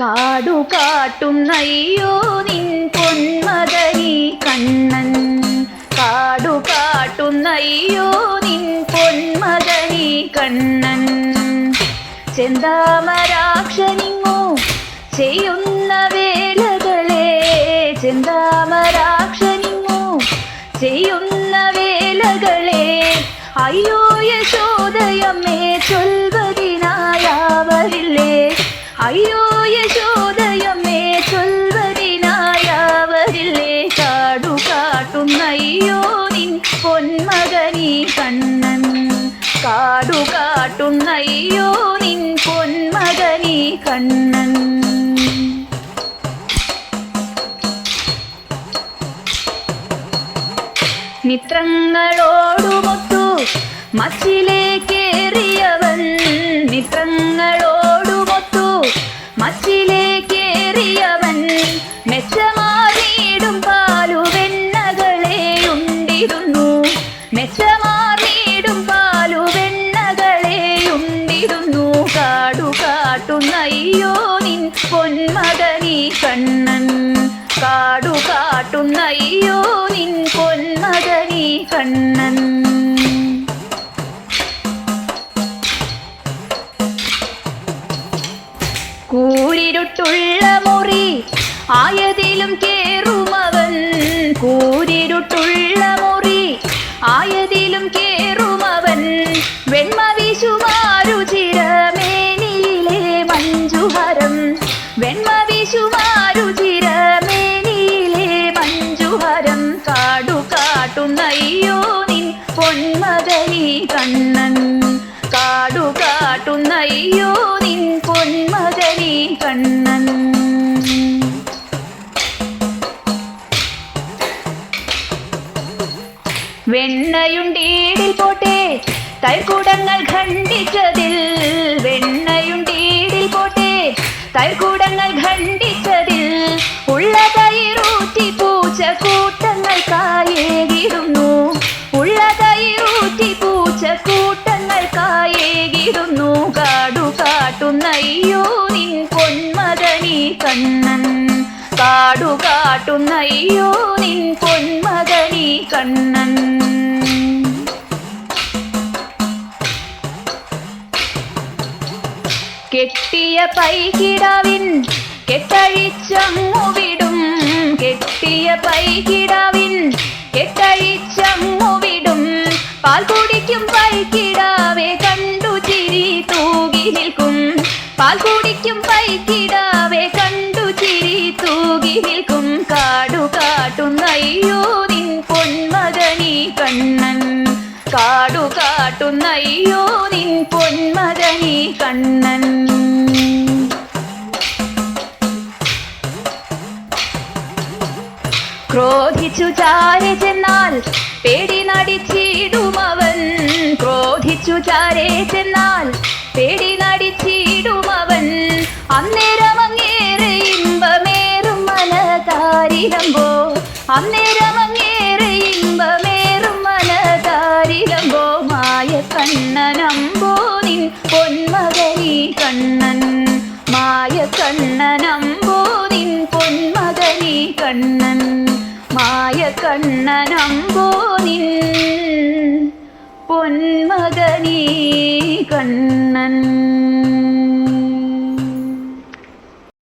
കാടു കാട്ടുന്നയ്യോ നിൻ പൊന്മകനി കണ്ണൻ. കാടു കാട്ടുന്നയ്യോ നിൻ പൊന്മകനി കണ്ണൻ. ചെന്താമരാക്ഷനിങ്ങോ ചെയ്യുന്ന വേലകളെ. ചെന്താമരാക്ഷനിങ്ങോ ചെയ്യുന്ന വേലകളെ. അയ്യോ യശോദയമ്മേ ചൊൽവതിനായവരില്ലേ കാട്ടുന്നയ്യോ നിൻ പൊന്മകനി കണ്ണൻ. കാടു കാട്ടുന്നയ്യോ നിൻ പൊന്മകനി കണ്ണൻ. മിത്രങ്ങളോടുമൊത്തു മച്ചിലേക്കേറിയവൻ മിത്രങ്ങളോടുമൊത്തു മച്ചിലേക്കേറിയവൻ കാടു കാട്ടുന്നയ്യോ നിൻ പൊന്മകനി കണ്ണൻ. കാടു കാട്ടുന്നയ്യോ നിൻ പൊന്മകനി കണ്ണൻ. കൂരിരുട്ടുള്ള മുറി ആയതിലും കേറുമവൻ. കൂരിരുട്ടുള്ള മുറി ആയതിലും കേറുമവൻ. വെണ്മ കാട്ടുന്നയ്യോ നിൻ പൊന്മകനി കണ്ണൻ. കാടു കാട്ടുന്നയ്യോ നിൻ പൊന്മകനി കണ്ണൻ. വെണ്ണയുണ്ടീടിൽ പോട്ടെ തൈക്കൂടങ്ങൾ ഖണ്ഡിച്ചതിൽ. വെണ്ണയുണ്ടീടിൽ പോട്ടെ തൈക്കൂടങ്ങൾ ഖണ്ഡിച്ചതിൽ. ഉള്ള തൈറൂറ്റി പൂച്ച കണ്ണൻ കാടു കാട്ടുന്നയ്യോ നിൻ പൊന്മകനി കണ്ണൻ. കെട്ടിയ പൈകിടാവിൻ കെട്ടഴിച്ചങ്ങു വിടും കെട്ടിയ പൈകിടാവിൻ കെട്ടഴിച്ചങ്ങു വിടും പാൽ കുടിക്കും പൈക്കിടാവെ കണ്ടു ചിരി തൂകി നിൽക്കും. പാൽ കുടിക്കും പൈക്കിടാവെ കാടു കാട്ടുന്നയ്യോ നിൻ പൊന്മകനി കണ്ണൻ. ക്രോധിച്ചു ചാരെ ചെന്നാൽ പേടി നടിച്ചിടുമവൻ ക്രോധിച്ചു ചാരെ ചെന്നാൽ പേടി നടിച്ചിടുമവൻ അന്നേരം അങ്ങേറെ ഇമ്പമേറും മനതാരിലമ്പോ അന്നേരം കണ്ണനമ്പോ നിൻ പൊന്മകനി കണ്ണൻ മായ കണ്ണനമ്പോ നിൻ പൊന്മകനി കണ്ണൻ.